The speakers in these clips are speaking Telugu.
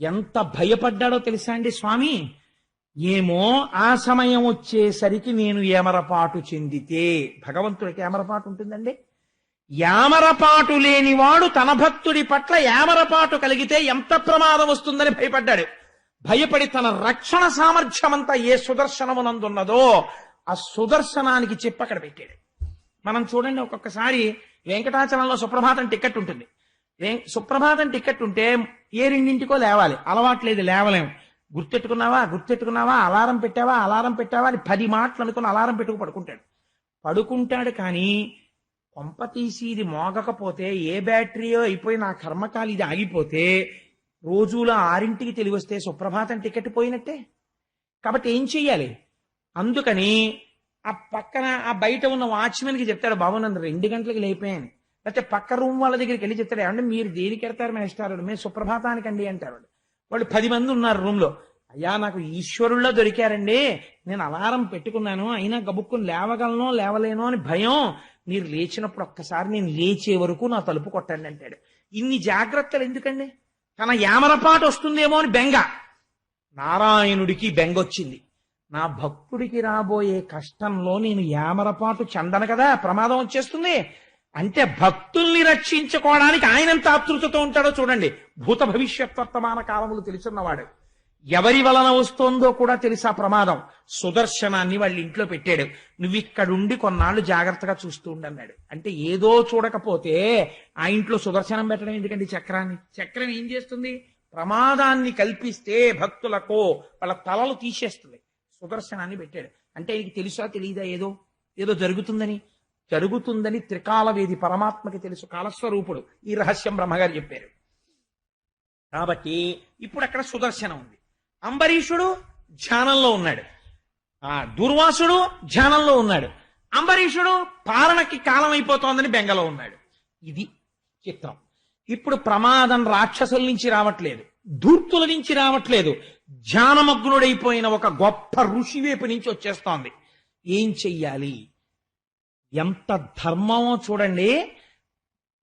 ఎంత భయపడ్డాడో తెలుసా అండి స్వామి? ఏమో ఆ సమయం వచ్చేసరికి నేను ఏమరపాటు చెందితే. భగవంతుడికి ఏమరపాటు ఉంటుందండి? యామరపాటు లేనివాడు తన భక్తుడి పట్ల యామరపాటు కలిగితే ఎంత ప్రమాదం వస్తుందని భయపడ్డాడు. భయపడి తన రక్షణ సామర్థ్యమంతా ఏ సుదర్శనమునందున్నదో ఆ సుదర్శనానికి చెప్పి అక్కడ పెట్టాడు. మనం చూడండి ఒక్కొక్కసారి వెంకటాచలంలో సుప్రభాతం టికెట్ ఉంటుంది. సుప్రభాతం టికెట్ ఉంటే ఏ రెండింటికో లేవాలి. అలవాట్లేదు లేవలేం. గుర్తెట్టుకున్నావా? గుర్తెట్టుకున్నావా? అలారం పెట్టావా? అలారం పెట్టావా అని పది మాటలు అనుకుని అలారం పెట్టుకు పడుకుంటాడు. పడుకుంటాడు కానీ కొంప తీసి ఇది మోగకపోతే ఏ బ్యాటరీయో అయిపోయి నా కర్మకాలు ఇది ఆగిపోతే రోజులో ఆరింటికి తెలివి వస్తే సుప్రభాతం టికెట్ పోయినట్టే. కాబట్టి ఏం చెయ్యాలి? అందుకని ఆ పక్కన ఆ బయట ఉన్న వాచ్మెన్కి చెప్తాడు బాబు నన్ను రెండు గంటలకు లేపాయని లేకపోతే పక్క రూమ్ వాళ్ళ దగ్గరికి వెళ్ళి చెప్తాడు ఏమంటే మీరు దేనికి వెళ్తారు? మేస్టారు మేము అండి అంటారు వాళ్ళు. పది మంది ఉన్నారు రూమ్లో. అయ్యా నాకు ఈశ్వరుల్లో దొరికారండి. నేను అలారం పెట్టుకున్నాను. అయినా గబుక్కుని లేవగలను లేవలేను అని భయం. మీరు లేచినప్పుడు ఒక్కసారి నేను లేచే వరకు నా తలుపు కొట్టండి అంటాడు. ఇన్ని జాగ్రత్తలు ఎందుకండి? తన యామరపాటు వస్తుందేమో అని బెంగ. నారాయణుడికి బెంగ వచ్చింది. నా భక్తుడికి రాబోయే కష్టంలో నేను యామరపాటు చందన కదా ప్రమాదం వచ్చేస్తుంది. అంటే భక్తుల్ని రక్షించుకోవడానికి ఆయన ఎంత ఆతృతతో ఉంటాడో చూడండి. భూత భవిష్యత్ వర్తమాన కాలములు తెలుసున్నవాడు. ఎవరి వలన వస్తోందో కూడా తెలుసా ప్రమాదం. సుదర్శనాన్ని వాళ్ళ ఇంట్లో పెట్టాడు. నువ్వు ఇక్కడుండి కొన్నాళ్ళు జాగ్రత్తగా చూస్తూ ఉండన్నాడు అంటే ఏదో చూడకపోతే ఆ ఇంట్లో సుదర్శనం పెట్టడం ఎందుకండి చక్రాన్ని? చక్రం ఏం చేస్తుంది? ప్రమాదాన్ని కల్పిస్తే భక్తులకు వాళ్ళ తలలు తీసేస్తుంది. సుదర్శనాన్ని పెట్టాడు. అంటే ఆయనకి తెలుసా తెలియదా ఏదో? ఏదో జరుగుతుందని? జరుగుతుందని త్రికాలవేది పరమాత్మకి తెలుసు. కాలస్వరూపుడు. ఈ రహస్యం బ్రహ్మగారు చెప్పారు. కాబట్టి ఇప్పుడు అక్కడ సుదర్శనం ఉంది. అంబరీషుడు ధ్యానంలో ఉన్నాడు. ఆ దుర్వాసుడు ధ్యానంలో ఉన్నాడు. అంబరీషుడు పాలనకి కాలం అయిపోతోందని బెంగలో ఉన్నాడు. ఇది చిత్రం. ఇప్పుడు ప్రమాదం రాక్షసుల నుంచి రావట్లేదు. ధూర్తుల నుంచి రావట్లేదు. ధ్యానమగ్నుడైపోయిన ఒక గొప్ప ఋషి వైపు నుంచి వచ్చేస్తోంది. ఏం చెయ్యాలి? ఎంత ధర్మమో చూడండి.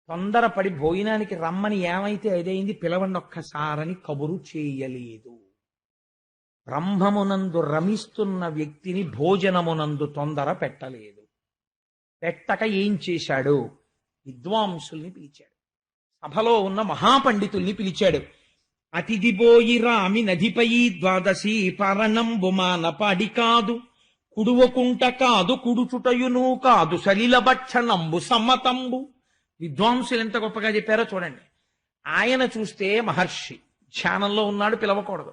తొందరపడి భోజనానికి రమ్మని ఏమైతే అదైంది పిలవండి ఒక్కసారని కబురు చేయలేదు. బ్రహ్మమునందు రమిస్తున్న వ్యక్తిని భోజనమునందు తొందర పెట్టలేదు. పెట్టక ఏం చేశాడు? విద్వాంసుల్ని పిలిచాడు. సభలో ఉన్న మహాపండితుల్ని పిలిచాడు. అతిథి బోయి రామి నదిపై ద్వాదశి పరణం బుమాన పాడి కాదు. కుడువకుంట కాదు కుడుచుటయును కాదు సలిలబక్షణంబు సమ్మతంబు. విద్వాంసులు ఎంత గొప్పగా చెప్పారో చూడండి. ఆయన చూస్తే మహర్షి ధ్యానంలో ఉన్నాడు పిలవకూడదు.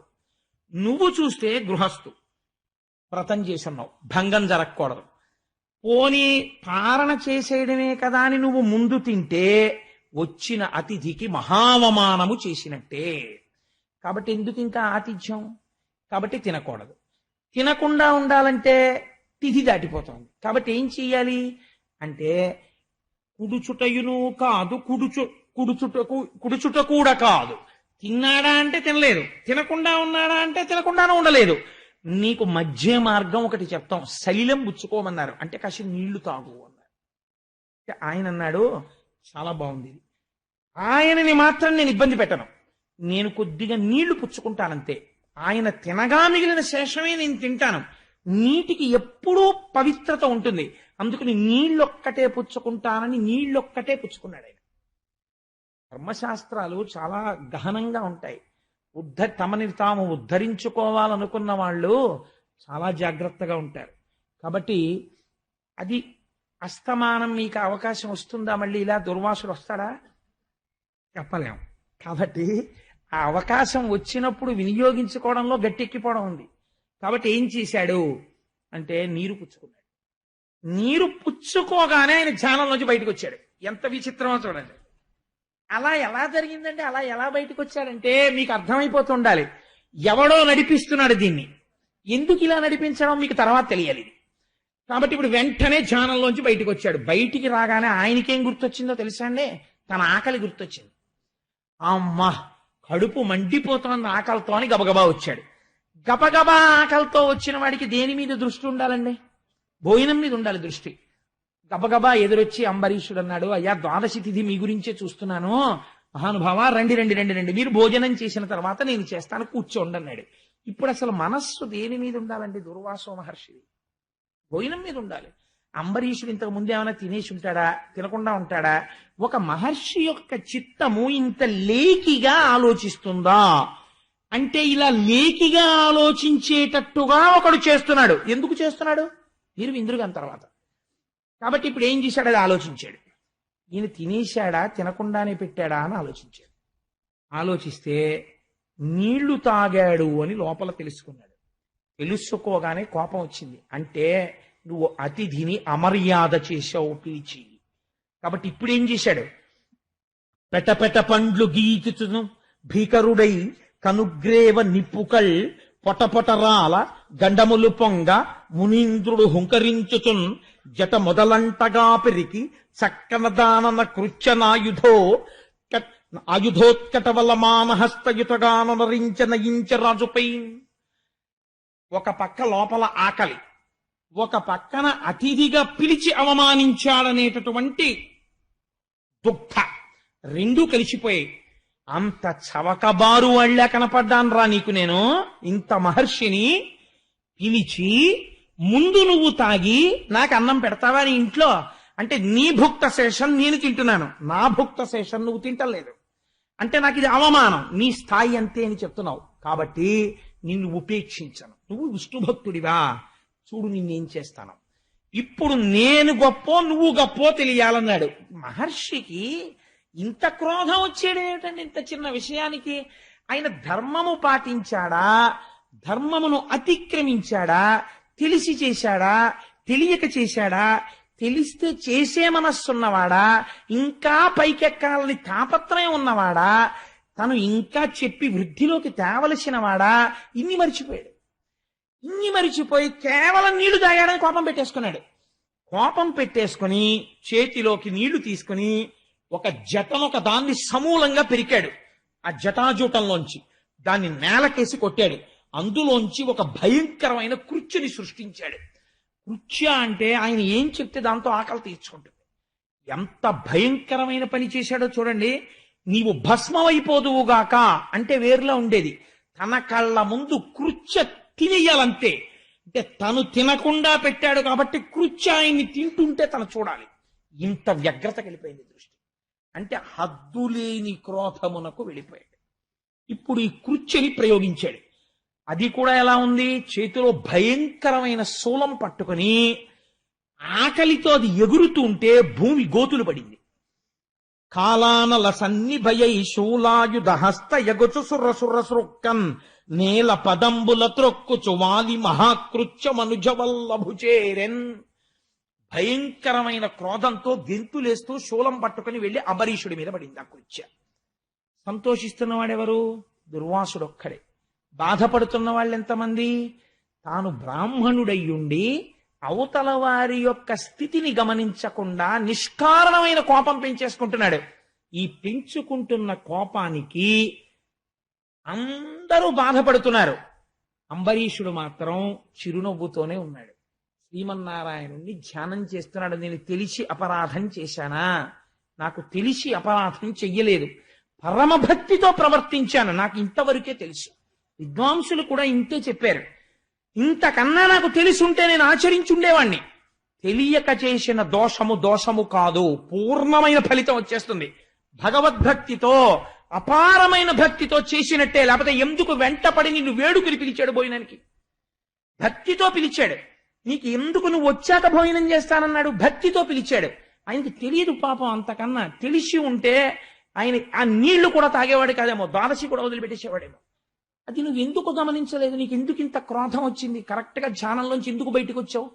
నువ్వు చూస్తే గృహస్థు. వ్రతం చేసున్నావు భంగం జరగకూడదు. పోనీ పారణ చేసేయడమే కదా అని నువ్వు ముందు తింటే వచ్చిన అతిథికి మహావమానము చేసినట్టే. కాబట్టి ఎందుకు ఇంకా ఆతిథ్యం? కాబట్టి తినకూడదు. తినకుండా ఉండాలంటే తిథి దాటిపోతుంది. కాబట్టి ఏం చెయ్యాలి? అంటే కుడుచుటయును కాదు కుడుచు కుడుచుటకు కుడుచుట కూడా కాదు. తిన్నాడా అంటే తినలేదు. తినకుండా ఉన్నాడా అంటే తినకుండానే ఉండలేదు. నీకు మధ్య మార్గం ఒకటి చెప్తాం. శైలం పుచ్చుకోమన్నారు. అంటే కాసి నీళ్ళు తాగు అన్నారు. ఆయన అన్నాడు చాలా బాగుంది. ఇది. ఆయనని మాత్రం నేను ఇబ్బంది పెట్టను. నేను కొద్దిగా నీళ్ళు పుచ్చుకుంటానంతే. ఆయన తినగా మిగిలిన శేషమే నేను తింటాను. నీటికి ఎప్పుడూ పవిత్రత ఉంటుంది. అందుకని నీళ్ళొక్కటే పుచ్చుకుంటానని నీళ్ళొక్కటే పుచ్చుకున్నాడు ఆయన. ధర్మశాస్త్రాలు చాలా గహనంగా ఉంటాయి. ఉద్ధ తమని తాము ఉద్ధరించుకోవాలనుకున్న వాళ్ళు చాలా జాగ్రత్తగా ఉంటారు. కాబట్టి అది అస్తమానం మీకు అవకాశం వస్తుందా మళ్ళీ? ఇలా దుర్వాసుడు వస్తాడా? చెప్పలేం. కాబట్టి ఆ అవకాశం వచ్చినప్పుడు వినియోగించుకోవడంలో గట్టెక్కిపోవడం ఉంది. కాబట్టి ఏం చేశాడు? అంటే నీరు పుచ్చుకున్నాడు. నీరు పుచ్చుకోగానే ఆయన ధ్యానంలోంచి బయటకు వచ్చాడు. ఎంత విచిత్రమో చూడండి. అలా ఎలా జరిగిందంటే అలా ఎలా బయటకు వచ్చాడంటే మీకు అర్థమైపోతుండాలి ఎవడో నడిపిస్తున్నాడు దీన్ని. ఎందుకు ఇలా నడిపించడం? మీకు తర్వాత తెలియాలి ఇది. కాబట్టి ఇప్పుడు వెంటనే ధ్యానంలోంచి బయటకు వచ్చాడు. బయటికి రాగానే ఆయనకేం గుర్తొచ్చిందో తెలుసా అండి? తన ఆకలి గుర్తొచ్చింది. అమ్మా! కడుపు మండిపోతోంది ఆకలితో అని గబగబా వచ్చాడు. గబగబా ఆకలితో వచ్చిన వాడికి దేని మీద దృష్టి ఉండాలండి? భోజనం మీద ఉండాలి దృష్టి. గబగబా ఎదురొచ్చి అంబరీషుడు అన్నాడు అయ్యా ద్వాదశి తిథి మీ గురించే చూస్తున్నాను. మహానుభావ రండి రండి రండి రండి. మీరు భోజనం చేసిన తర్వాత నేను చేస్తాను కూర్చోండి అన్నాడు ఇప్పుడు అసలు మనస్సు దేని మీద ఉండాలండి దుర్వాసో మహర్షి భోజనం మీద ఉండాలి. అంబరీషుడు ఇంతకు ముందు ఏమైనా తినేసి ఉంటాడా? తినకుండా ఉంటాడా? ఒక మహర్షి యొక్క చిత్తము ఇంత లేకిగా ఆలోచిస్తుందా? అంటే ఇలా లేకిగా ఆలోచించేటట్టుగా ఒకడు చేస్తున్నాడు. ఎందుకు చేస్తున్నాడు? మీరు విందురుగాని తర్వాత. కాబట్టి ఇప్పుడు ఏం చేశాడు? అది ఆలోచించాడు. ఈయన తినేశాడా? తినకుండానే పెట్టాడా అని ఆలోచించాడు. ఆలోచిస్తే నీళ్ళు తాగాడు అని లోపల తెలుసుకున్నాడు. తెలుసుకోగానే కోపం వచ్చింది. అంటే నువ్వు అతిథిని అమర్యాద చేశావు పిలిచి కాబట్టి ఇప్పుడేం చేశాడు? పెటపెట పండ్లు గీచును భీకరుడై కనుగ్రేవ నిప్పుకల్ పొటపొటరాల గండములు పొంగ మునీంద్రుడు హుంకరించుచున్ జట మొదలంటగా పెరికి చక్కన దానన కృత్యనాయుధో కట్- ఆయుధోత్కటవల మానహస్తయుతగానరించ రాజుపై ఒక పక్క లోపల ఆకలి. ఒక పక్కన అతిథిగా పిలిచి అవమానించాడనేటటువంటి దుఃఖ రెండూ కలిసిపోయాయి. అంత చవకబారు వాళ్ళ కనపడ్డాను రా నీకు నేను? ఇంత మహర్షిని పిలిచి ముందు నువ్వు తాగి నాకు అన్నం పెడతావా నీ ఇంట్లో? అంటే నీ భుక్త శేషం నేను తింటున్నాను. నా భుక్త శేషం నువ్వు తింటలేదు. అంటే నాకు ఇది అవమానం. నీ స్థాయి అంతే అని చెప్తున్నావు. కాబట్టి నిన్ను ఉపేక్షించను. నువ్వు విష్ణు భక్తుడివా చూడు నిన్నేం చేస్తాను. ఇప్పుడు నేను గొప్పో నువ్వు గొప్పో తెలియాలన్నాడు. మహర్షికి ఇంత క్రోధం వచ్చేయడం ఏమిటండి? ఇంత చిన్న విషయానికి? ఆయన ధర్మము పాటించాడా? ధర్మమును అతిక్రమించాడా? తెలిసి చేశాడా? తెలియక చేశాడా? తెలిస్తే చేసే మనస్సున్నవాడా ఇంకా పైకెక్కాలని తాపత్రయం ఉన్నవాడా? తను ఇంకా చెప్పి వృద్ధిలోకి తేవలసిన వాడా ఇన్ని మర్చిపోయాడు. ఇన్ని మరిచిపోయి కేవలం నీళ్ళు తాగాడని కోపం పెట్టేసుకున్నాడు. కోపం పెట్టేసుకుని చేతిలోకి నీళ్ళు తీసుకుని ఒక జటను ఒక దాన్ని సమూలంగా పెరికాడు. ఆ జటాజూటంలోంచి దాన్ని నేలకేసి కొట్టాడు. అందులోంచి ఒక భయంకరమైన కృత్యని సృష్టించాడు. కృత్య అంటే ఆయన ఏం చెప్తే దాంతో ఆకలి తీర్చుకుంటుంది. ఎంత భయంకరమైన పని చేశాడో చూడండి. నీవు భస్మమైపోదువుగాక అంటే వేరులా ఉండేది. తన కళ్ళ ముందు కృత్య తినేయాలంతే. అంటే తను తినకుండా పెట్టాడు కాబట్టి కృత్య ఆయన్ని తింటుంటే తను చూడాలి. ఇంత వ్యగ్రత వెళ్ళిపోయింది దృష్టి. అంటే హద్దులేని క్రోధమునకు వెళ్ళిపోయాడు. ఇప్పుడు ఈ కృత్యని ప్రయోగించాడు. అది కూడా ఎలా ఉంది? చేతిలో భయంకరమైన శూలం పట్టుకొని ఆకలితో అది ఎగురుతూ ఉంటే భూమి గోతులు పడింది. కాలానల సన్నిభయై శూలాయుధ హస్త నేల పదంబుల త్రొక్కుచు వాలి మహాకృత్యమనుజవల్లభుచేరెన్. భయంకరమైన క్రోధంతో గెంతులేస్తూ శూలం పట్టుకుని వెళ్ళి అంబరీషుడి మీద పడింది ఆ కృత్య. సంతోషిస్తున్నవాడెవరు? దుర్వాసుడొక్కడే. బాధపడుతున్న వాళ్ళెంతమంది తాను బ్రాహ్మణుడయ్యుండి అవతల వారి యొక్క స్థితిని గమనించకుండా నిష్కారణమైన కోపం పెంచేసుకుంటున్నాడు. ఈ పెంచుకుంటున్న కోపానికి అందరూ బాధపడుతున్నారు. అంబరీషుడు మాత్రం చిరునవ్వుతోనే ఉన్నాడు. శ్రీమన్నారాయణుణ్ణి ధ్యానం చేస్తున్నాడు. నేను తెలిసి అపరాధం చేశానా? నాకు తెలిసి అపరాధం చెయ్యలేదు. పరమభక్తితో ప్రవర్తించాను. నాకు ఇంతవరకే తెలుసు. విద్వాంసులు కూడా ఇంతే చెప్పారు. ఇంతకన్నా నాకు తెలిసి ఉంటే నేను ఆచరించుండేవాణ్ణి. తెలియక చేసిన దోషము దోషము కాదు పూర్ణమైన ఫలితం వచ్చేస్తుంది. భగవద్భక్తితో అపారమైన భక్తితో చేసినట్టే లేకపోతే ఎందుకు వెంటపడి నిన్ను వేడుకుని పిలిచాడు భోజనానికి? భక్తితో పిలిచాడు. నీకు ఎందుకు నువ్వు వచ్చాక భోజనం చేస్తానన్నాడు? భక్తితో పిలిచాడు. ఆయనకి తెలియదు పాపం అంతకన్నా తెలిసి ఉంటే ఆయన ఆ నీళ్ళు కూడా తాగేవాడు కాదేమో ద్వాదశి కూడా వదిలిపెట్టేసేవాడేమో. అది నువ్వు ఎందుకు గమనించలేదు? నీకు ఎందుకు ఇంత క్రోధం వచ్చింది? కరెక్ట్గా ధ్యానంలోంచి ఎందుకు బయటకు వచ్చావు?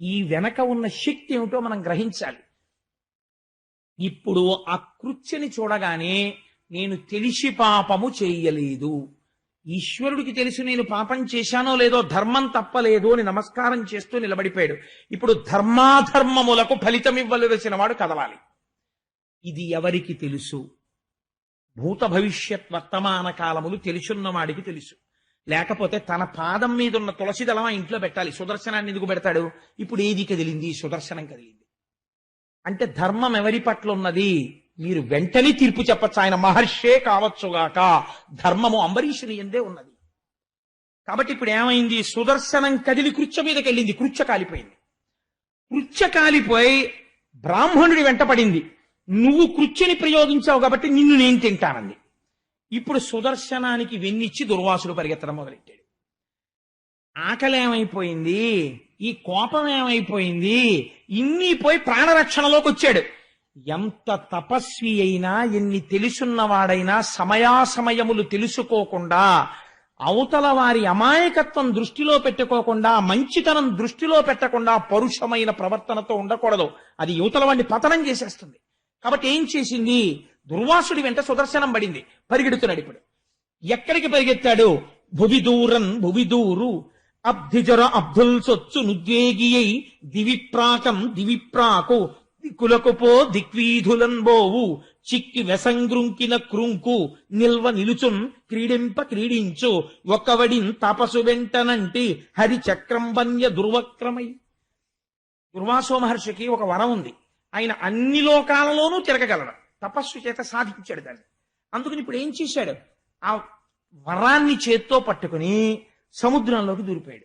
ఈ వెనక ఉన్న శక్తి ఏమిటో మనం గ్రహించాలి. ఇప్పుడు ఆ కృత్యని చూడగానే నేను తెలిసి పాపము చేయలేదు. ఈశ్వరుడికి తెలుసు నేను పాపం చేశానో లేదో ధర్మం తప్పలేదు అని నమస్కారం చేస్తూ నిలబడిపోయాడు. ఇప్పుడు ధర్మాధర్మములకు ఫలితం ఇవ్వవలసిన వాడు కదవాలి ఇది ఎవరికి తెలుసు? భూత భవిష్యత్ వర్తమాన కాలములు తెలుసున్నవాడికి తెలుసు. లేకపోతే తన పాదం మీద ఉన్న తులసి దళం ఇంట్లో పెట్టాలి. సుదర్శనాన్ని ఎందుకు పెడతాడు? ఇప్పుడు ఏది కదిలింది? సుదర్శనం కదిలింది. అంటే ధర్మం ఎవరి పట్ల ఉన్నది? మీరు వెంటనే తీర్పు చెప్పచ్చు. ఆయన మహర్షే కావచ్చుగాక ధర్మము అంబరీషుని ఎందే ఉన్నది. కాబట్టి ఇప్పుడు ఏమైంది? సుదర్శనం కదిలి కృత్య మీదకి వెళ్ళింది. కృత్య కాలిపోయింది. కృత్య కాలిపోయి బ్రాహ్మణుడి వెంట పడింది. నువ్వు కృత్యని ప్రయోగించావు కాబట్టి నిన్ను నేను తింటానంది ఇప్పుడు సుదర్శనానికి వెన్నిచ్చి దుర్వాసుడు పరిగెత్తడం మొదలెట్టాడు. ఆకలి ఏమైపోయింది? ఈ కోపం ఏమైపోయింది? ఇన్ని పోయి ప్రాణరక్షణలోకి వచ్చాడు. ఎంత తపస్వి అయినా ఎన్ని తెలుసున్నవాడైనా సమయాసమయములు తెలుసుకోకుండా అవతల వారి అమాయకత్వం దృష్టిలో పెట్టుకోకుండా మంచితనం దృష్టిలో పెట్టకుండా పరుషమైన ప్రవర్తనతో ఉండకూడదు. అది యువతల వాడిని పతనం చేసేస్తుంది. కాబట్టి ఏం చేసింది? దుర్వాసుడి వెంట సుదర్శనం పడింది. పరిగెడుతున్నాడు ఇప్పుడు. ఎక్కడికి పరిగెత్తాడు? భువి దూరం భువి దూరు అబ్ధిజర అబ్దుల్ సొచ్చు నుద్వేగియై దివిప్రాకం దివిప్రాకు. దిక్కులకు పో దిక్వీధులన్ బోవు. చిక్కి వెసంగ్రుంకిన క్రుంకు నిల్వ నిలుచున్ క్రీడింప క్రీడించు. ఒకవడిన్ తపసు వెంటనంటి హరి చక్రం వన్య దుర్వక్రమై. దుర్వాసో మహర్షికి ఒక వరం ఉంది. ఆయన అన్ని లోకాలలోనూ తిరగగలడు. తపస్సు చేత సాధించాడు దాన్ని. అందుకని ఇప్పుడు ఏం చేశాడు? ఆ వరాన్ని చేత్తో పట్టుకుని సముద్రంలోకి దూరిపోయాడు.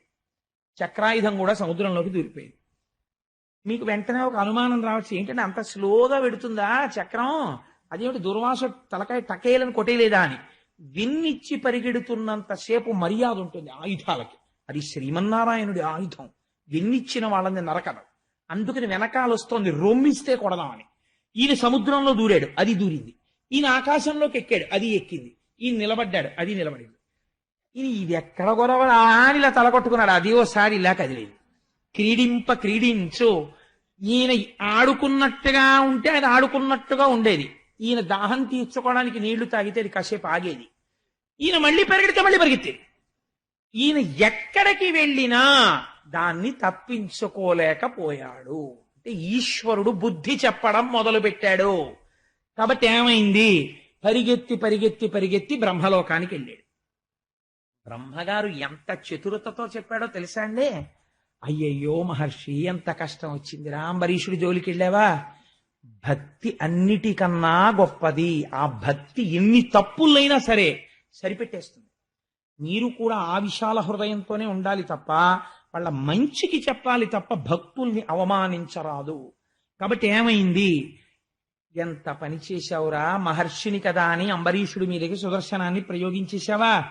చక్రాయుధం కూడా సముద్రంలోకి దూరిపోయింది. మీకు వెంటనే ఒక అనుమానం రావచ్చు. ఏంటంటే అంత స్లోగా పెడుతుందా చక్రం? అదేమిటి దుర్వాస తలకాయ టకేలను కొట్టేయలేదా అని. విన్నిచ్చి పరిగెడుతున్నంతసేపు మర్యాద ఉంటుంది ఆయుధాలకి. అది శ్రీమన్నారాయణుడి ఆయుధం. విన్నిచ్చిన వాళ్ళని నరకడం. అందుకని వెనకాల వస్తోంది రొమ్మిస్తే కొడదామని. ఈయన సముద్రంలో దూరాడు అది దూరింది. ఈయన ఆకాశంలోకి ఎక్కాడు అది ఎక్కింది. ఈయన నిలబడ్డాడు అది నిలబడింది. ఈయన ఇది ఎక్కడ గొడవ? అని ఇలా తలకొట్టుకున్నాడు అది ఓసారి ఇలా కదిలేదు. క్రీడింప క్రీడించు. ఈయన ఆడుకున్నట్టుగా ఉంటే ఆయన ఆడుకున్నట్టుగా ఉండేది. ఈయన దాహం తీర్చుకోవడానికి నీళ్ళు తాగితే అది కాసేపు ఆగేది. ఈయన మళ్ళీ పరిగెడితే మళ్ళీ పరిగెత్తేది ఈయన ఎక్కడికి వెళ్ళినా దాన్ని తప్పించుకోలేకపోయాడు. అంటే ఈశ్వరుడు బుద్ధి చెప్పడం మొదలు పెట్టాడు కాబట్టి ఏమైంది? పరిగెత్తి పరిగెత్తి పరిగెత్తి బ్రహ్మలోకానికి వెళ్ళాడు. బ్రహ్మగారు ఎంత చతురతతో చెప్పాడో తెలుసా అండి? అయ్యయ్యో మహర్షి ఎంత కష్టం వచ్చింది అంబరీషుడి జోలికి వెళ్ళావా? భక్తి అన్నిటికన్నా గొప్పది. ఆ భక్తి ఎన్ని తప్పులైనా సరే సరిపెట్టేస్తుంది. మీరు కూడా ఆ విశాల హృదయంతోనే ఉండాలి తప్ప వాళ్ళ మంచికి చెప్పాలి తప్ప భక్తుల్ని అవమానించరాదు. కాబట్టి ఏమైంది? ఎంత పని చేశావురా మహర్షిని కదా అని అంబరీషుడి మీదకి సుదర్శనాన్ని ప్రయోగించేశావా?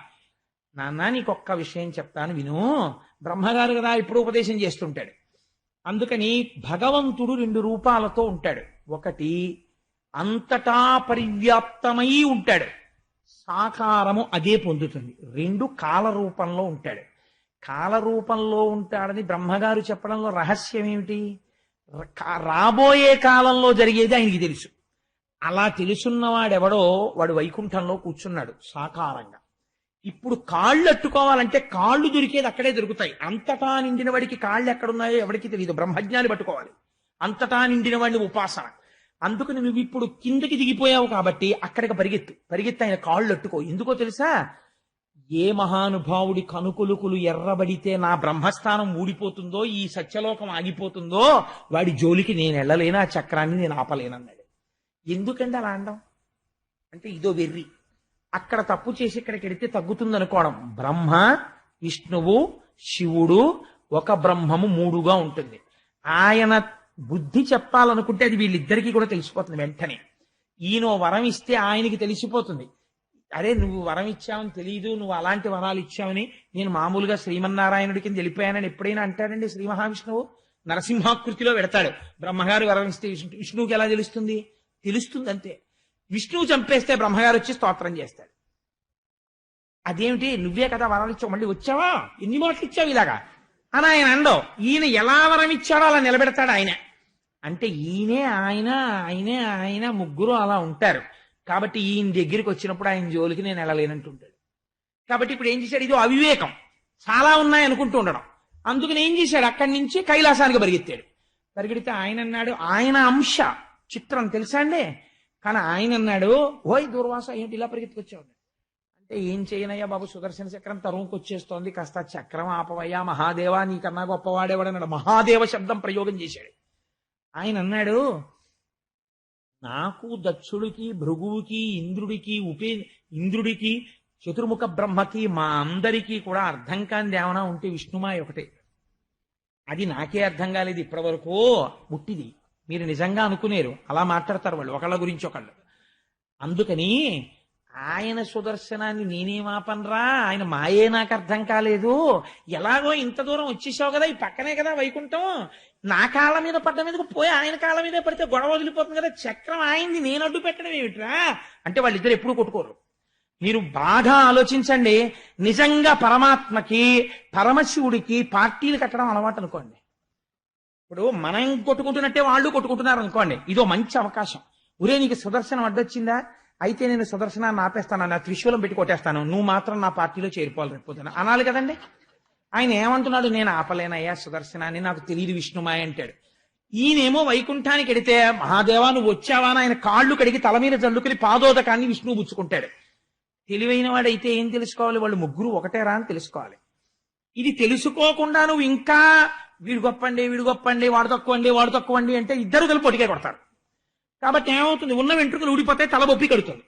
నాన్న నీకొక్క విషయం చెప్తాను విను. బ్రహ్మగారు కదా ఇప్పుడు ఉపదేశం చేస్తుంటాడు. అందుకని భగవంతుడు రెండు రూపాలతో ఉంటాడు. ఒకటి అంతటా పరివ్యాప్తమై ఉంటాడు. సాకారము అదే పొందుతుంది. రెండు కాల రూపంలో ఉంటాడు. కాల రూపంలో ఉంటాడని బ్రహ్మగారు చెప్పడంలో రహస్యం ఏమిటి రాబోయే కాలంలో జరిగేది ఆయనకి తెలుసు. అలా తెలుసున్నవాడెవడో వాడు వైకుంఠంలో కూర్చున్నాడు సాకారంగా. ఇప్పుడు కాళ్ళు అట్టుకోవాలంటే కాళ్ళు దొరికేది అక్కడే దొరుకుతాయి. అంతటా నిండిన వాడికి కాళ్ళు ఎక్కడున్నాయో ఎవరికి తెలియదు బ్రహ్మజ్ఞాని పట్టుకోవాలి. అంతటా నిండిన వాడిని ఉపాసన. అందుకని నువ్వు ఇప్పుడు కిందకి దిగిపోయావు కాబట్టి అక్కడికి పరిగెత్తు. పరిగెత్తి ఆయన కాళ్ళు అట్టుకో. ఎందుకో తెలుసా? ఏ మహానుభావుడి కనుకొలుకులు ఎర్రబడితే నా బ్రహ్మస్థానం ఊడిపోతుందో ఈ సత్యలోకం ఆగిపోతుందో వాడి జోలికి నేను వెళ్ళలేను ఆ చక్రాన్ని నేను ఆపలేనన్నాడు. ఎందుకండి అలా అండం అంటే ఇదో వెర్రి. అక్కడ తప్పు చేసి ఇక్కడికి వెడితే తగ్గుతుంది అనుకోవడం బ్రహ్మ విష్ణువు శివుడు ఒక బ్రహ్మము మూడుగా ఉంటుంది. ఆయన బుద్ధి చెప్పాలనుకుంటే అది వీళ్ళిద్దరికీ కూడా తెలిసిపోతుంది వెంటనే. ఈయన వరం ఇస్తే ఆయనకి తెలిసిపోతుంది. అరే నువ్వు వరం ఇచ్చావని తెలియదు నువ్వు అలాంటి వరాలు ఇచ్చావని నేను మామూలుగా శ్రీమన్నారాయణుడి కింద వెళ్ళిపోయానని ఎప్పుడైనా అంటాడండి శ్రీ మహావిష్ణువు నరసింహాకృతిలో పెడతాడు. బ్రహ్మగారు వరం ఇస్తే విష్ణు విష్ణువుకి ఎలా తెలుస్తుంది? తెలుస్తుంది అంతే. విష్ణువు చంపేస్తే బ్రహ్మగారు వచ్చి స్తోత్రం చేస్తాడు. అదేమిటి? నువ్వే కదా వరాలు ఇచ్చావు మళ్ళీ వచ్చావా? ఎన్ని మాటలు ఇచ్చావు ఇలాగా? అని ఆయన అండవు ఈయన ఎలా వరం ఇచ్చాడో అలా నిలబెడతాడు ఆయన. అంటే ఈయనే ఆయన ఆయనే ఆయన ముగ్గురు అలా ఉంటారు. కాబట్టి ఈయన దగ్గరికి వచ్చినప్పుడు ఆయన జోలికి నేను వెళ్ళలేనంటుంటాడు. కాబట్టి ఇప్పుడు ఏం చేశాడు? ఇది అవివేకం. చాలా ఉన్నాయి అనుకుంటూ ఉండడం. అందుకని ఏం చేశాడు? అక్కడి నుంచి కైలాసానికి పరిగెత్తాడు. పరిగెడితే ఆయన అన్నాడు ఆయన అంశ. చిత్రం తెలుసా అండి? కానీ ఆయన అన్నాడు ఓయ్ దుర్వాస ఏంటి ఇలా పరిగెత్తుకొచ్చావు? అంటే ఏం చేయనయ్యా బాబు? సుదర్శన చక్రం తరువుకి వచ్చేస్తోంది. కాస్త చక్రం ఆపవయ్యా. మహాదేవా నీకన్నా గొప్పవాడేవాడన్నాడు? మహాదేవ శబ్దం ప్రయోగం చేశాడు. ఆయన అన్నాడు నాకు దక్షుడికి భృగువుకి ఇంద్రుడికి ఉపే ఇంద్రుడికి చతుర్ముఖ బ్రహ్మకి మా అందరికీ కూడా అర్థం కాని దేవన ఉంటే విష్ణుమాయ ఒకటే. అది నాకే అర్థం కాలేదు ఇప్పటివరకు. ముట్టిది. మీరు నిజంగా అనుకునేరు. అలా మాట్లాడతారు వాళ్ళు. ఒకళ్ళ గురించి ఒకళ్ళు. అందుకని ఆయన సుదర్శనాన్ని నేనేమాపనరా ఆయన మాయే నాకు అర్థం కాలేదు. ఎలాగో ఇంత దూరం వచ్చేసావు కదా ఈ పక్కనే కదా వైకుంఠం. నా కాళ్ళ మీద పడ్డ మీదకు పోయి ఆయన కాళ్ళ మీద పడితే గొడవ వదిలిపోతుంది కదా చక్రం ఆయన్ని నేను అడ్డు పెట్టడం ఏమిట్రా? అంటే వాళ్ళిద్దరు ఎప్పుడు కొట్టుకోరు. మీరు బాగా ఆలోచించండి నిజంగా పరమాత్మకి పరమశివుడికి పార్టీలు కట్టడం అలవాటు అనుకోండి. ఇప్పుడు మనం కొట్టుకుంటున్నట్టే వాళ్ళు కొట్టుకుంటున్నారు అనుకోండి. ఇదో మంచి అవకాశం. ఒరే నీకు సుదర్శనం అడ్డొచ్చిందా? అయితే నేను సుదర్శనాన్ని ఆపేస్తాను నా త్రిశూలం పెట్టి కొట్టేస్తాను. నువ్వు మాత్రం నా పార్టీలో చేరిపోవాలి రేపు అనాలి కదండి? ఆయన ఏమంటున్నాడు? నేను ఆపలేనయ్యా సుదర్శనాన్ని నాకు తెలియదు విష్ణుమాయ అంటాడు. ఈయనేమో వైకుంఠానికి ఎడితే మహాదేవా నువ్వు వచ్చావా? ఆయన కాళ్ళు కడిగి తల మీద జల్లుకుని పాదోదకాన్ని విష్ణువు పుచ్చుకుంటాడు. తెలివైన వాడైతే ఏం తెలుసుకోవాలి? వాళ్ళు ముగ్గురు ఒకటేరా అని తెలుసుకోవాలి. ఇది తెలుసుకోకుండా నువ్వు ఇంకా వీడు గొప్పండి వీడు గొప్పండి వాడు తక్కువండి వాడు తక్కువండి అంటే ఇద్దరు కలిపి పొడికే కొడతారు. కాబట్టి ఏమవుతుంది? ఉన్న వెంట్రుకలు ఊడిపోతే తల బొప్పి కడుతుంది.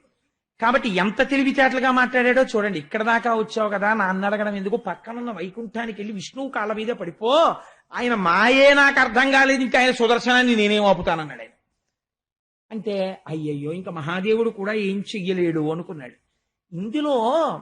కాబట్టి ఎంత తెలివితేటలుగా మాట్లాడాడో చూడండి. ఇక్కడ దాకా వచ్చావు కదా నాన్న అడగడం ఎందుకు? పక్కనున్న వైకుంఠానికి వెళ్ళి విష్ణువు కాళ్ళ మీద పడిపో. ఆయన మాయే నాకు అర్థం కాలేదు ఇంకా ఆయన సుదర్శనాన్ని నేనేం ఆపుతానన్నాడు ఆయన. అంటే అయ్యయ్యో ఇంకా మహాదేవుడు కూడా ఏం చెయ్యలేడు అనుకున్నాడు. ఇందులో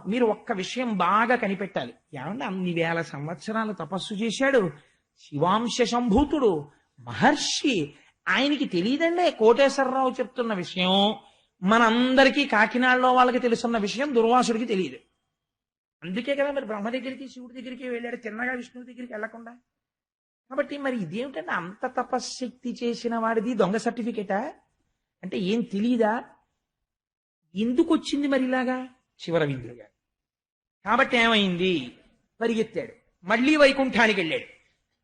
మీరు ఒక్క విషయం బాగా కనిపెట్టాలి. ఏమన్నా అన్ని వేల సంవత్సరాలు తపస్సు చేశాడు. శివాంశ సంభూతుడు మహర్షి. ఆయనకి తెలియదండే కోటేశ్వరరావు చెప్తున్న విషయం. మనందరికీ కాకినాడలో వాళ్ళకి తెలుసున్న విషయం దుర్వాసుడికి తెలియదు. అందుకే కదా మరి బ్రహ్మ దగ్గరికి శివుడి దగ్గరికి వెళ్ళాడు తిన్నగా విష్ణువు దగ్గరికి వెళ్ళకుండా కాబట్టి మరి ఇదేమిటంటే అంత తపశ్శక్తి చేసిన వాడిది దొంగ సర్టిఫికేటా? అంటే ఏం తెలియదా ఎందుకు వచ్చింది మరి ఇలాగా? చివర గారు. కాబట్టి ఏమైంది? పరిగెత్తాడు. మళ్ళీ వైకుంఠానికి వెళ్ళాడు.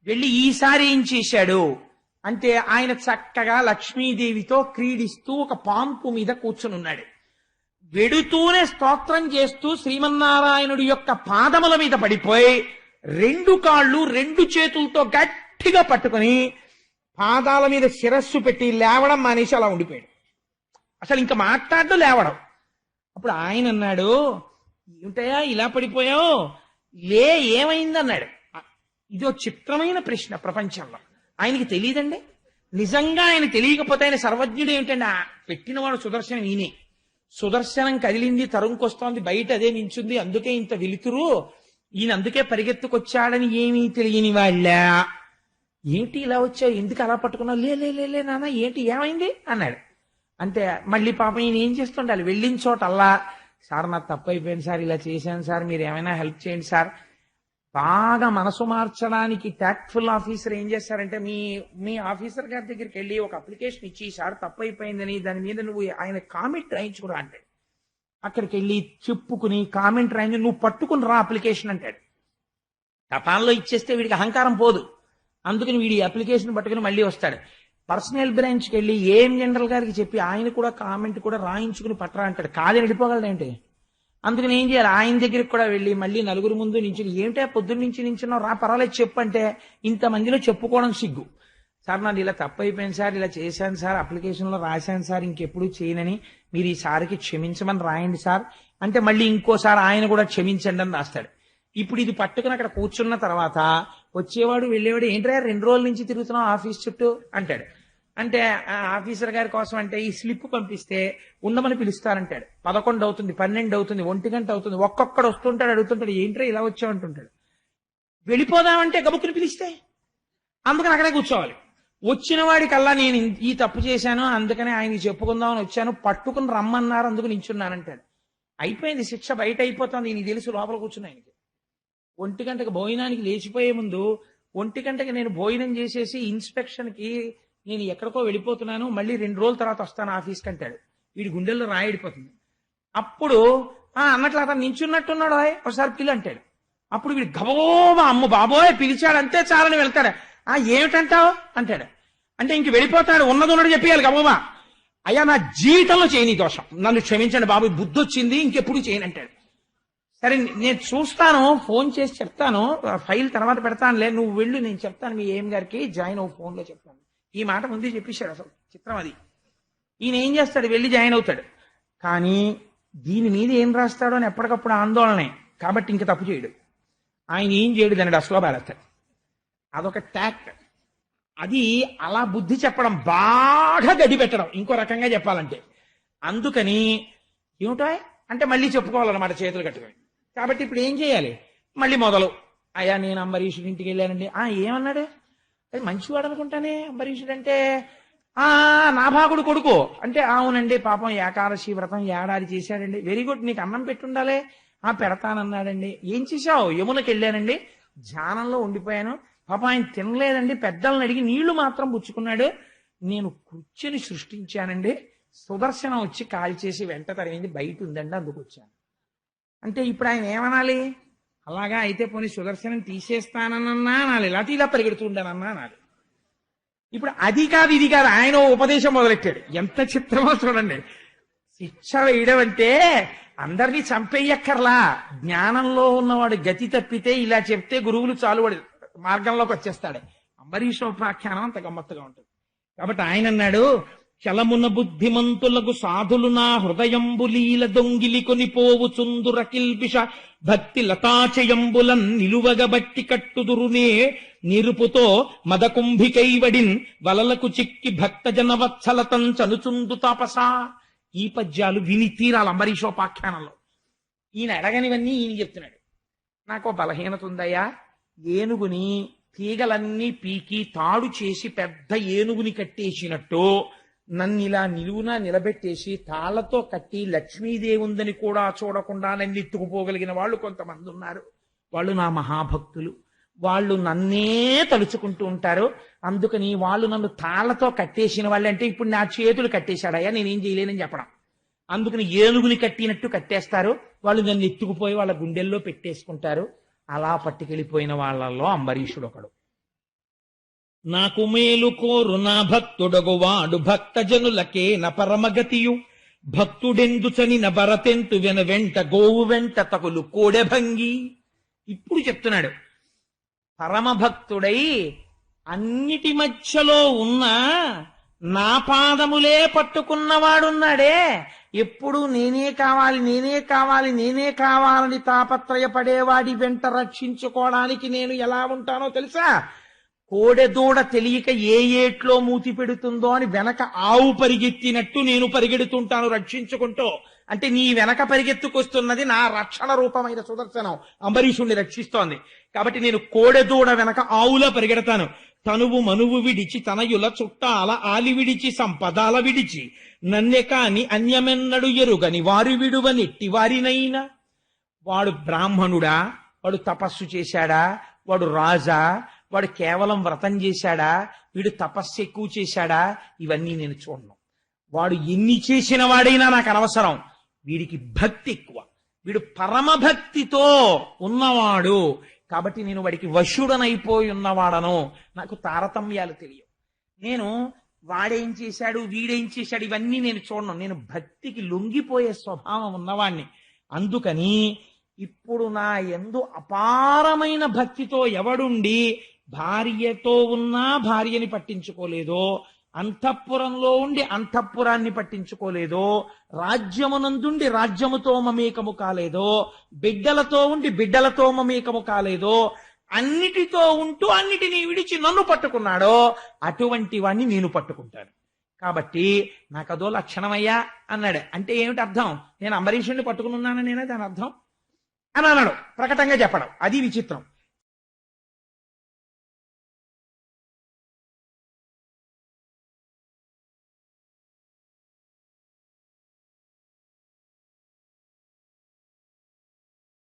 వెళ్ళి ఈసారి ఏం చేశాడు? అంటే ఆయన చక్కగా లక్ష్మీదేవితో క్రీడిస్తూ ఒక పాంపు మీద కూర్చునున్నాడు వెడుతూనే స్తోత్రం చేస్తూ శ్రీమన్నారాయణుడి యొక్క పాదముల మీద పడిపోయి రెండు కాళ్ళు రెండు చేతులతో గట్టిగా పట్టుకొని పాదాల మీద శిరస్సు పెట్టి లేవడం మానేసి అలా ఉండిపోయాడు. అసలు ఇంకా మాట్లాడడం లేవడం. అప్పుడు ఆయన అన్నాడు ఏమిటయా ఇలా పడిపోయావు? లే ఏమైందన్నాడు? ఇదో చిత్రమైన ప్రశ్న ప్రపంచంలో. ఆయనకి తెలియదండి నిజంగా ఆయన తెలియకపోతే ఆయన సర్వజ్ఞుడు ఏమిటండి? ఆ పెట్టినవాడు సుదర్శనం ఈయనే. సుదర్శనం కదిలింది తరుంకొస్తోంది బయట అదే నించుంది అందుకే ఇంత వెలుతురు. ఈయన అందుకే పరిగెత్తుకొచ్చాడని ఏమీ తెలియని వాళ్ళ. ఏంటి ఇలా వచ్చావు? ఎందుకు అలా పట్టుకున్నావు? లే లే లే, నాన్న ఏంటి ఏమైంది? అన్నాడు. అంటే మళ్ళీ పాపం ఈయన ఏం చేస్తుండాలి? వెళ్ళిన చోట అల్లా సార్ నాకు తప్పు అయిపోయింది సార్ ఇలా చేశాను సార్ మీరు ఏమైనా హెల్ప్ చేయండి సార్. బాగా మనసు మార్చడానికి ట్యాక్ట్ఫుల్ ఆఫీసర్ ఏం చేస్తారంటే మీ మీ ఆఫీసర్ గారి దగ్గరికి వెళ్ళి ఒక అప్లికేషన్ ఇచ్చి సార్ తప్పు అయిపోయిందని దాని మీద నువ్వు ఆయన కామెంట్ రాయించుకురా అంటాడు. అక్కడికి వెళ్ళి చెప్పుకుని కామెంట్ రాయించి నువ్వు పట్టుకుని రా అప్లికేషన్ అంటాడు. తపాల్లో ఇచ్చేస్తే వీడికి అహంకారం పోదు. అందుకని వీడి అప్లికేషన్ పట్టుకుని మళ్ళీ వస్తాడు. పర్సనల్ బ్రాంచ్కి వెళ్ళి ఏం జనరల్ గారికి చెప్పి ఆయన కూడా కామెంట్ కూడా రాయించుకుని పట్టరా అంటాడు. కాదని వెళ్ళిపోగలడేంటి అందుకని ఏం చేయాలి? ఆయన దగ్గరికి కూడా వెళ్ళి మళ్ళీ నలుగురు ముందు నుంచి ఏమిటా పొద్దున్న నుంచి నించున్నావు? రా పర్వాలేదు చెప్పు అంటే ఇంతమందిలో చెప్పుకోవడం సిగ్గు. సార్ నాది ఇలా తప్పు సార్ ఇలా చేశాను సార్ అప్లికేషన్లో రాశాను సార్ ఇంకెప్పుడు చేయనని మీరు ఈ సారికి క్షమించమని రాయండి సార్. అంటే మళ్ళీ ఇంకోసారి ఆయన కూడా క్షమించండి అని రాస్తాడు. ఇప్పుడు ఇది పట్టుకుని అక్కడ కూర్చున్న తర్వాత వచ్చేవాడు వెళ్ళేవాడు ఏంట్రా రెండు రోజుల నుంచి తిరుగుతున్నావు ఆఫీస్ చుట్టూ? అంటాడు. అంటే ఆ ఆఫీసర్ గారి కోసం అంటే ఈ స్లిప్ పంపిస్తే ఉండమని పిలుస్తారంటాడు. పదకొండు అవుతుంది పన్నెండు అవుతుంది ఒంటి గంట అవుతుంది ఒక్కొక్కడు వస్తుంటాడు అడుగుతుంటాడు ఏంట్రా ఇలా వచ్చామంటుంటాడు వెళ్ళిపోదామంటే గబుక్కుని పిలిస్తే అందుకని అక్కడే కూర్చోవాలి. వచ్చిన వాడికల్లా నేను ఈ తప్పు చేశాను అందుకని ఆయనకి చెప్పుకుందామని వచ్చాను పట్టుకుని రమ్మన్నారు అందుకు నించున్నానంటాడు. అయిపోయింది శిక్ష బయట అయిపోతుంది నీకు తెలుసు లోపల కూర్చుని ఆయనకి. ఒంటి గంటకు భోజనానికి లేచిపోయే ముందు ఒంటి గంటకి నేను భోజనం చేసేసి ఇన్స్పెక్షన్కి నేను ఎక్కడికో వెళ్ళిపోతున్నాను మళ్ళీ రెండు రోజుల తర్వాత వస్తాను ఆఫీస్కి అంటాడు. వీడి గుండెల్లో రాయడిపోతుంది అప్పుడు ఆ అన్నట్లు అతను నించున్నట్టున్నాడు రాయ్ ఒకసారి పిల్లి అంటాడు. అప్పుడు వీడు గబోబా అమ్మ బాబోయ్ పిలిచాడు అంతే చాలని వెళ్తాడు. ఆ ఏమిటంటావు? అంటాడు. అంటే ఇంక వెళ్ళిపోతాడు ఉన్నది ఉన్నది చెప్పేయాలి గబోబా అయ్యా నా జీవితంలో చేయని దోషం. నన్ను క్షమించండి బాబు బుద్ధి వచ్చింది ఇంకెప్పుడు చేయను అంటాడు. సరే నేను చూస్తాను ఫోన్ చేసి చెప్తాను ఫైల్ తర్వాత పెడతానులే నువ్వు వెళ్ళు నేను చెప్తాను మీ ఏం గారికి జాయిన్ అవ్వు ఫోన్లో చెప్తాను. ఈ మాట ముందే చెప్పేశాడు అసలు. చిత్రం అది. ఈయన ఏం చేస్తాడు? వెళ్ళి జాయిన్ అవుతాడు. కానీ దీని మీద ఏం రాస్తాడో అని ఎప్పటికప్పుడు ఆందోళనే. కాబట్టి ఇంక తప్పు చేయడు. ఆయన ఏం చేయడు? దాన్ని అసలు పారేస్తాడు. అదొక ట్యాక్ట్ అది అలా బుద్ధి చెప్పడం బాగా గడి పెట్టడం. ఇంకో రకంగా చెప్పాలంటే. అందుకని ఏమిటో? అంటే మళ్ళీ చెప్పుకోవాలన్నమాట చేతులు కట్టుకొని. కాబట్టి ఇప్పుడు ఏం చేయాలి? మళ్ళీ మొదలు. అయ్యా నేను అంబరీషుడి ఇంటికి వెళ్ళానండి. ఆ ఏమన్నాడు? అది మంచివాడు అనుకుంటానే అంబరీషుడు అంటే ఆ నాభాగుడు కొడుకు. అంటే అవునండి పాపం ఏకాదశి వ్రతం ఏడాది చేశాడండి. వెరీ గుడ్ నీకు అన్నం పెట్టుండాలే. ఆ పెడతానన్నాడండి. ఏం చేశావు? యమునకి వెళ్ళానండి. ధ్యానంలో ఉండిపోయాను. పాపం ఆయన తినలేదండి. పెద్దలను అడిగి నీళ్ళు మాత్రం పుచ్చుకున్నాడు. నేను కూర్చొని సృష్టించానండి. సుదర్శనం వచ్చి కాల్ చేసి వెంట తరిగింది బయట ఉందండి అందుకు వచ్చాను. అంటే ఇప్పుడు ఆయన ఏమనాలి? అలాగా అయితే పోనీ సుదర్శనం తీసేస్తానన్నా అనాలి. లేకపోతే ఇలా పరిగెడుతుండనన్నా అనాలి. ఇప్పుడు అది కాదు ఇది కాదు. ఆయన ఓ ఉపదేశం మొదలెట్టాడు. ఎంత చిత్రమో చూడండి. శిక్ష వేయడం అంటే అందరినీ చంపేయక్కర్లా. జ్ఞానంలో ఉన్నవాడు గతి తప్పితే ఇలా చెప్తే గురువులు చాలు వాడు మార్గంలోకి వచ్చేస్తాడు. అంబరీష్ ఉపాఖ్యానం అంత గమ్మత్తుగా ఉంటుంది. కాబట్టి ఆయన అన్నాడు చలమున బుద్ధిమంతులకు సాధులు నా హృదయంబులీల దొంగిలి కొనిపోవు చుందుర కిల్బిష భక్తి లతాచయంబులం నిలువగబట్టి కట్టుదురునే నిరుపుతో మదకుంభికైవడిన్ వలలకు చిక్కి భక్త జనవత్సలతం చనుచుందు తాపసా. ఈ పద్యాలు విని తీరాలి అంబరీషోపాఖ్యానంలో ఈయన అడగనివన్నీ ఈయన చెప్తున్నాడు. నాకు బలహీనత ఉందయ్యా. ఏనుగుని తీగలన్నీ పీకి తాడు చేసి పెద్ద ఏనుగుని కట్టేసినట్టు నన్ను ఇలా నిలువున నిలబెట్టేసి తాళ్ళతో కట్టి లక్ష్మీదేవి ఉందని కూడా చూడకుండా నన్ను ఎత్తుకుపోగలిగిన వాళ్ళు కొంతమంది ఉన్నారు. వాళ్ళు నా మహాభక్తులు. వాళ్ళు నన్నే తలుచుకుంటూ ఉంటారు. అందుకని వాళ్ళు నన్ను తాళ్ళతో కట్టేసిన వాళ్ళంటే ఇప్పుడు నా చేతులు కట్టేశాడయ్యా నేనేం చేయలేనని చెప్పడం. అందుకని ఏనుగుని కట్టినట్టు కట్టేస్తారు. వాళ్ళు నన్ను ఎత్తుకుపోయి వాళ్ళ గుండెల్లో పెట్టేసుకుంటారు. అలా పట్టుకెళ్ళిపోయిన వాళ్ళల్లో అంబరీషుడు ఒకడు నాకు మేలు కోరు నా భక్తుడగువాడు భక్తజనులకే భక్త జనులకే న పరమగతియు. భక్తుడెందుచని న భరతెంతు వెన వెంట గోవు వెంట తగులు కోడెభంగి ఇప్పుడు చెప్తున్నాడు పరమభక్తుడై అన్నిటి మధ్యలో ఉన్న నా పాదములే పట్టుకున్నవాడున్నాడే. ఎప్పుడు నేనే కావాలి నేనే కావాలి నేనే కావాలని తాపత్రయపడేవాడి వెంట రక్షించుకోవడానికి నేను ఎలా ఉంటానో తెలుసా? కోడెదూడ తెలియక ఏ ఏట్లో మూతి పెడుతుందో అని వెనక ఆవు పరిగెత్తినట్టు నేను పరిగెడుతుంటాను రక్షించుకుంటూ. అంటే నీ వెనక పరిగెత్తుకొస్తున్నది నా రక్షణ రూపమైన సుదర్శనం. అంబరీషుణ్ణి రక్షిస్తోంది. కాబట్టి నేను కోడెదూడ వెనక ఆవులా పరిగెడతాను. తనువు మనువు విడిచి తనయుల చుట్టాల ఆలి విడిచి సంపదాల విడిచి నన్నె కాని అన్యమెన్నడు ఎరుగని వారి విడువ నెట్టి వారినైనా. వాడు బ్రాహ్మణుడా? వాడు తపస్సు చేశాడా? వాడు రాజా? వాడు కేవలం వ్రతం చేశాడా? వీడు తపస్సు ఎక్కువ చేశాడా? ఇవన్నీ నేను చూడను. వాడు ఎన్ని చేసిన వాడైనా నాకు అనవసరం. వీడికి భక్తి ఎక్కువ. వీడు పరమభక్తితో ఉన్నవాడు. కాబట్టి నేను వాడికి వశుడనైపోయి ఉన్నవాడను. నాకు తారతమ్యాలు తెలియవు. నేను వాడేం చేశాడు వీడేం చేశాడు ఇవన్నీ నేను చూడను. నేను భక్తికి లొంగిపోయే స్వభావం ఉన్నవాణ్ణి. అందుకని ఇప్పుడు నా ఎందు అపారమైన భక్తితో ఎవడుండి భార్యతో ఉన్నా భార్యని పట్టించుకోలేదో అంతఃపురంలో ఉండి అంతఃపురాన్ని పట్టించుకోలేదో రాజ్యమునందుండి రాజ్యముతో మమేకము కాలేదో బిడ్డలతో ఉండి బిడ్డలతో మమేకము కాలేదో అన్నిటితో ఉంటూ అన్నిటినీ విడిచి నన్ను పట్టుకున్నాడో అటువంటి వాణ్ణి నేను పట్టుకుంటాను. కాబట్టి నాకు లక్షణమయ్యా అన్నాడు. అంటే ఏమిటి అర్థం? నేను అంబరీషుణ్ణి పట్టుకుని ఉన్నాను నేనే? దాని అర్థం? అని అన్నాడు. ప్రకటంగా చెప్పడం. అది విచిత్రం.